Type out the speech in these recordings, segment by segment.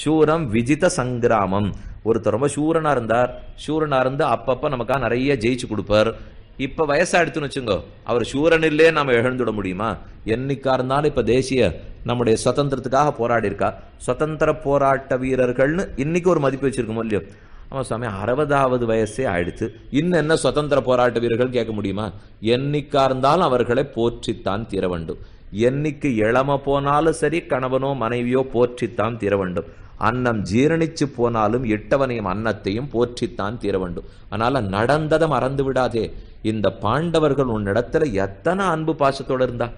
சூரம் விஜித சங்கிராமம். ஒருத்தர் ரொம்ப சூரனா இருந்தார். சூரனா இருந்து அப்பப்ப நமக்காக நிறைய ஜெயிச்சு கொடுப்பார். இப்ப வயசாயிடுத்துன்னு வச்சுங்கோ அவர் சூரன் இல்லையே நாம எழுந்துட முடியுமா? என்னைக்கா இருந்தாலும் இப்ப தேசிய நம்முடைய சுதந்திரத்துக்காக போராடி இருக்கா? சுதந்திர போராட்ட வீரர்கள்னு இன்னைக்கு ஒரு மதிப்பு வச்சிருக்கோம் இல்லையோ? அவன் சாமி அறுபதாவது வயசே ஆயிடுச்சு. இன்னும் என்ன சுதந்திர போராட்ட வீரர்கள் கேட்க முடியுமா? என்னைக்கா இருந்தாலும் அவர்களை போற்றித்தான் தீர வேண்டும் என்னைக்கு இளம போனாலும் சரி கணவனோ மனைவியோ போற்றித்தான் தீர வேண்டும். அன்னம் ஜீரணிச்சு போனாலும் இட்டவனையும் அன்னத்தையும் போற்றித்தான் தீர வேண்டும். அதனால நடந்ததை மறந்து விடாதே. இந்த பாண்டவர்கள் உன்னிடத்துல எத்தனை அன்பு பாசத்தோடு இருந்தா?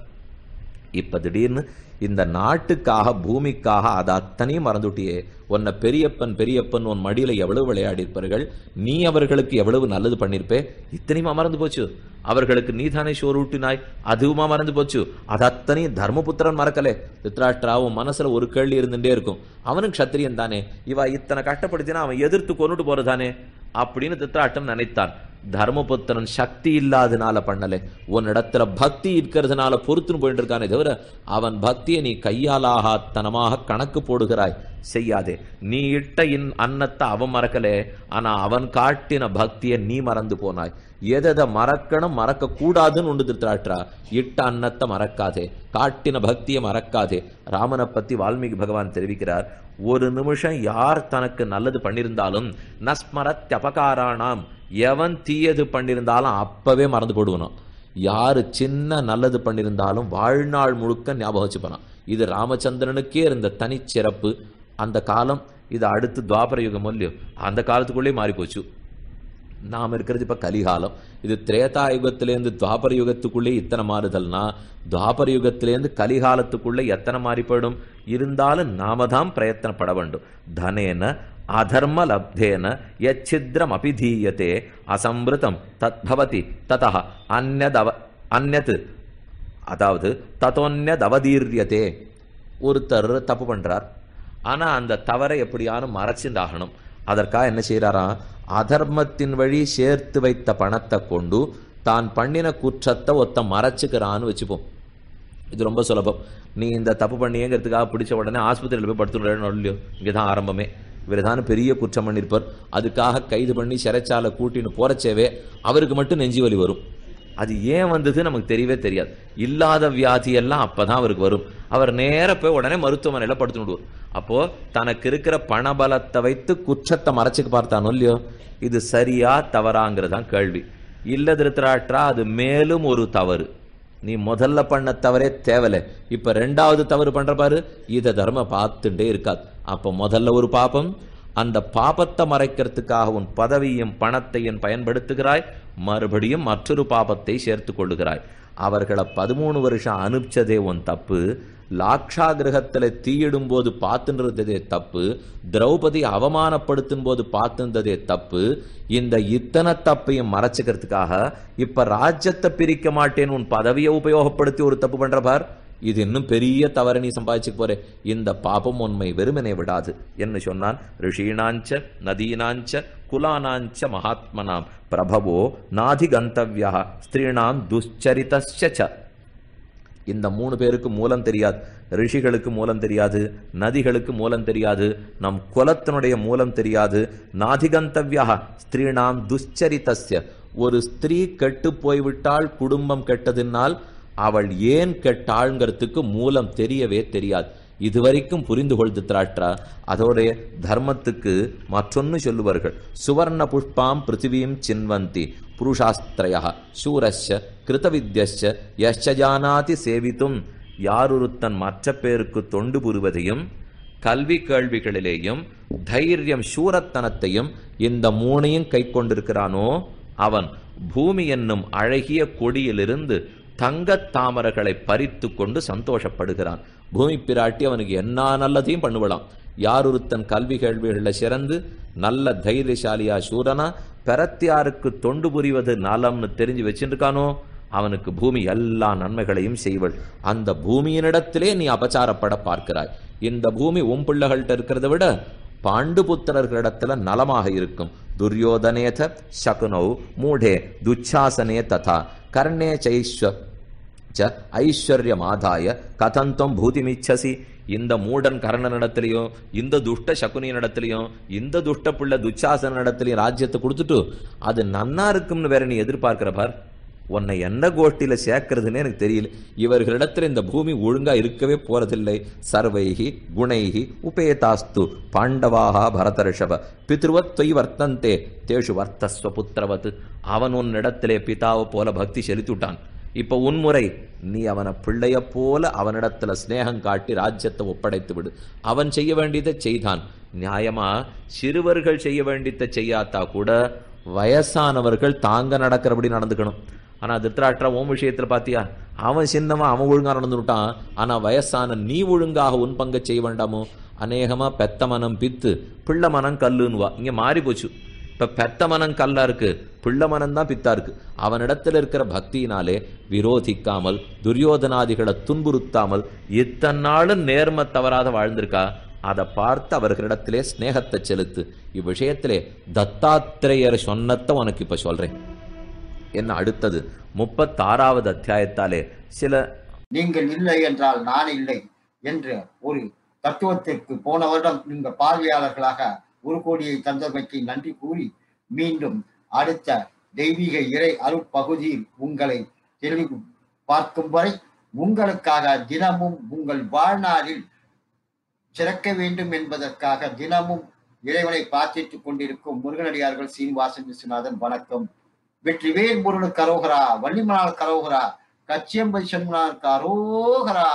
இப்ப திடீர்னு இந்த நாட்டுக்காக பூமிக்காக அதை அத்தனையும் மறந்துட்டியே. உன்னை பெரியப்பன் பெரியப்பன் உன் மடியில எவ்வளவு விளையாடிருப்பார்கள் நீ அவர்களுக்கு எவ்வளவு நல்லது பண்ணிருப்பே இத்தனையுமா மறந்து போச்சு. அவர்களுக்கு நீதானே சோறு ஊட்டினாய்? அதுவுமா மறந்து போச்சு. அது அத்தனையும் தர்மபுத்திரன் மறக்கலே. திருத்ராஷ்டிரா உன் மனசுல ஒரு கேள்வி இருந்துட்டே இருக்கும். அவனும் க்ஷத்திரியன் தானே. இவா இத்தனை கஷ்டப்படுத்தினா அவன் எதிர்த்து கொண்டுட்டு போறதானே அப்படின்னு திருத்தராட்டம் நினைத்தான். தர்மபுத்திரன் சக்தி இல்லாதனால பண்ணலை. உன்னிடத்துல பக்தி இருக்கிறதுனால பொறுத்துன்னு போயிட்டு இருக்கானே தவிர அவன் பக்தியை நீ கையாலாகத்தனமாக கணக்கு போடுகிறாய். செய்யாதே. நீ இட்ட இன் அன்னத்தை அவன் மறக்கலே. ஆனா அவன் காட்டின பக்தியை நீ மறந்து போனாய். எதை மறக்கணும் மறக்க கூடாதுன்னு ஒன்று திருத்தாற்றா இட்ட அன்னத்தை மறக்காதே. காட்டின பக்தியை மறக்காதே. ராமனை பத்தி வால்மீகி பகவான் தெரிவிக்கிறார் ஒரு நிமிஷம் யார் தனக்கு நல்லது பண்ணியிருந்தாலும் நஸ்மரத் அபகாராணாம் எவன் தீயது பண்ணியிருந்தாலும் அப்போவே மறந்து போடுவனும். யார் சின்ன நல்லது பண்ணியிருந்தாலும் வாழ்நாள் முழுக்க ஞாபகம் வச்சுப்பானான். இது ராமச்சந்திரனுக்கே இருந்த தனிச்சிறப்பு. அந்த காலம் இது அடுத்து துவாபர யுகம் இல்லையோ அந்த காலத்துக்குள்ளே மாறிப்போச்சு. நாம் இருக்கிறது இப்போ கலிகாலம். இது திரேதா யுகத்திலேருந்து துவாபர யுகத்துக்குள்ளே இத்தனை மாறுதல்னா துவாபர யுகத்திலேருந்து கலிகாலத்துக்குள்ளே எத்தனை மாறி போயிடும் இருந்தாலும் நாம தான் பிரயத்தனப்பட வேண்டும். தனேன அதர்ம லப்தேன யச்சித்ரம் அபிதீயத்தே அசம்பிருதம் தத்பவதி ததா அந்நதவ அந்நத் அதாவது ததோன்யதவதீர்யதே ஒருத்தர் தப்பு பண்ணுறார் ஆனால் அந்த தவறை எப்படியானும் மறைச்சுண்டாகணும். அதற்காக என்ன செய்கிறாராம் அதர்மத்தின் வழி சேர்த்து வைத்த பணத்தை கொண்டு தான் பண்ணின குற்றத்தை ஒத்த மறைச்சுக்கிறான்னு வச்சுப்போம். இது ரொம்ப சுலபம். நீ இந்த தப்பு பண்ணியேங்கிறதுக்காக பிடிச்ச உடனே ஆஸ்பத்திரியில் போய் படுத்துடுறேன்னு இல்லையோ இங்கே தான் ஆரம்பமே. இவர்தான் பெரிய குற்றம் பண்ணியிருப்பார் அதுக்காக கைது பண்ணி சிறைச்சாலை கூட்டின்னு போறச்சேவே அவருக்கு மட்டும் நெஞ்சு வலி வரும். அது ஏன் வந்தது நமக்கு தெரியவே தெரியாது. இல்லாத வியாதி எல்லாம் அப்பதான் அவருக்கு வரும். அவர் நேர போய் உடனே மருத்துவமனையில படுத்து விடுவார் அப்போ தனக்கு இருக்கிற பணபலத்தை வைத்து குற்றத்தை மறைச்சுக்க பார்த்தானோ இல்லையோ? இது சரியா தவறாங்கிறதான் கேள்வி. இல்ல திருத்தராற்றா அது மேலும் ஒரு தவறு. நீ முதல்ல பண்ண தவறே தேவலை. இப்ப ரெண்டாவது தவறு பண்ற பாரு இத தர்ம பார்த்துட்டே இருக்காது. அப்ப முதல்ல ஒரு பாபம் அந்த பாபத்தை மறைக்கிறதுக்காக உன் பதவியும் பணத்தையும் பயன்படுத்துகிறாய் மறுபடியும் மற்றொரு பாபத்தை சேர்த்து கொள்ளுகிறாய். அவர்களை பதிமூணு வருஷம் அனுப்பிச்சதே உன் தப்பு லாக்ஷா கிரகத்துல தீயிடும் போது பார்த்துன்றதே தப்பு திரௌபதி அவமானப்படுத்தும் போது பார்த்துன்றதே தப்பு. இந்த இத்தனை தப்பையும் மறைச்சுக்கிறதுக்காக இப்ப ராஜ்யத்தை பிரிக்க மாட்டேன்னு உன் பதவியை உபயோகப்படுத்தி ஒரு தப்பு பண்ற பார். இது இன்னும் பெரிய தவறு நீ சம்பாதிச்சு போறே. இந்த பாபம் உண்மை வெறுமனை விடாது என்று சொன்னான். ரிஷீனாஞ்ச நதீனாஞ்ச குலானாஞ்ச மகாத்மனாம் பிரபவோ நாதி ஸ்திரீனாம் ஸ்திரீணாம் துஷ்சரிதஸ்ய இந்த மூணு பேருக்கு மூலம் தெரியாது. ரிஷிகளுக்கு மூலம் தெரியாது. நதிகளுக்கு மூலம் தெரியாது. நம் குலத்தினுடைய மூலம் தெரியாது. நாதிகந்தவ்யா ஸ்திரீணாம் துஷ்சரித்தஸ்ய ஒரு ஸ்திரீ கெட்டு போய்விட்டால் குடும்பம் கெட்டதினால் அவள் ஏன் கெட்டாள்ங்கிறதுக்கு மூலம் தெரியவே தெரியாது. இதுவரைக்கும் புரிந்து கொள்து திராட்சா அதோடைய தர்மத்துக்கு மற்றொன்னு சொல்லுவார்கள். சுவர்ண புஷ்பாம் பிருத்திவியும் சின்வந்தி புருஷாஸ்திரயா சூரஸ்ய கிருதவித்யஸ்ய யஷ்ச ஜானாதி சேவித்தும் யாரொருத்தன் மற்ற பேருக்கு தொண்டு புரிவதையும் கல்வி கேள்விகளிலேயும் தைரியம் சூரத்தனத்தையும் இந்த மூணையும் கை கொண்டிருக்கிறானோ அவன் பூமி என்னும் அழகிய கொடியிலிருந்து தங்கத் தாமரைகளை பறித்து கொண்டு சந்தோஷப்படுகிறான். பூமி பிராட்டி அவனுக்கு என்ன நல்லதையும் பண்ணுவலாம். யாரொருத்தன் கல்வி கேள்விகளில் சிறந்து நல்ல தைரியசாலியா சூரனா பெறத்தியாருக்கு தொண்டு புரிவது நலம்னு தெரிஞ்சு வச்சிருக்கானோ? அவனுக்கு பூமி எல்லா நன்மைகளையும் செய்வள். அந்த பூமியினிடத்திலே நீ அபச்சாரப்பட பார்க்கிறாய். இந்த பூமி உன் பிள்ளைகள்கிட்ட இருக்கிறத விட பாண்டுபுத்திரர்களிடத்துல நலமாக இருக்கும். துரியோதனேத சகுனௌ மூடே துச்சாசனே ததா. கர்ணே சைஸ்வ ச ஐஸ்வர்யம் ஆதாய கதந்தம் பூதிமிச்சசி. இந்த மூடன் கர்ணனிடத்திலையும் இந்த துஷ்ட சகுனியினிடத்திலையும் இந்த துஷ்ட துச்சாசன நடத்துலையும் ராஜ்யத்தை கொடுத்துட்டு அது நன்னா இருக்கும்னு வேற நீ எதிர்பார்க்கிற பார். உன்னை என்ன கோஷ்டியில சேர்க்கறதுன்னு எனக்கு தெரியல. இவர்களிடத்துல இந்த பூமி ஒழுங்கா இருக்கவே போறதில்லை. சர்வைகி குணைகி உபேதாஸ்து பாண்டவாகா பரத ரிஷப பித்ருவத் தொய் வர்த்தந்தே தேஷு வர்த்தஸ்வ புத்திரவத். அவன் உன்னிடத்திலே பிதாவை போல பக்தி செலுத்திவிட்டான். இப்போ உன்முறை நீ அவனை பிள்ளைய போல அவனிடத்துல ஸ்நேகம் காட்டி ராஜ்யத்தை ஒப்படைத்து விடு. அவன் செய்ய வேண்டியதை செய்தான். நியாயமா? சிறுவர்கள் செய்ய வேண்டியதை செய்யாத்தா கூட வயசானவர்கள் தாங்க நடக்கிறபடி நடந்துக்கணும். ஆனா திருத்தராட்டா ஓம் விஷயத்துல பாத்தியா? அவன் சின்னவன் அவன் ஒழுங்கா நடந்துட்டான் ஆனா வயசான நீ ஒழுங்காக உன் பங்கை செய்ய வேண்டாமோ? அநேகமா பெத்த மனம் பித்து பிள்ளை மனம் கல்லுன்னுவா. இங்க மாறி போச்சு இப்ப பெத்த மனம் கல்லா இருக்கு. பிள்ளை மனம் தான் பித்தா இருக்கு. அவனிடத்துல இருக்கிற பக்தியினாலே விரோதிக்காமல் துரியோதனாதிகளை துன்புறுத்தாமல் இத்தனை நாளும் நேர்ம தவறாத வாழ்ந்திருக்கா? அதை பார்த்து அவர்களிடத்திலே ஸ்நேகத்தை செலுத்து. இவ்விஷயத்திலே தத்தாத்திரேயர் சொன்னத்தை உனக்கு இப்ப சொல்றேன். என்ன அடுத்தது? முப்பத்தாறாவது அத்தியாயத்தாலே சில நீங்கள் இல்லை என்றால் நான் இல்லை என்று ஒரு தத்துவத்திற்கு போன வருடம் நீங்க பார்வையாளர்களாக ஒரு கோடியை தந்தமைக்கு நன்றி கூறி மீண்டும் அடுத்த தெய்வீக இறை அருட்பகுதியில் உங்களை தெளிவு பார்க்கும் வரை உங்களுக்காக தினமும் உங்கள் வாழ்நாளில் சிறக்க வேண்டும் என்பதற்காக தினமும் இறைவனை பிரார்த்தித்துக் கொண்டிருக்கும் முருகனடியார்கள் சீனிவாசன் விஸ்வநாதன் வணக்கம். வெற்றிவேல் முருகனுக்கு அரோகரா வள்ளிமலால் கரோகரா கச்சியம்பை சண்முனாருக்கு அரோகரா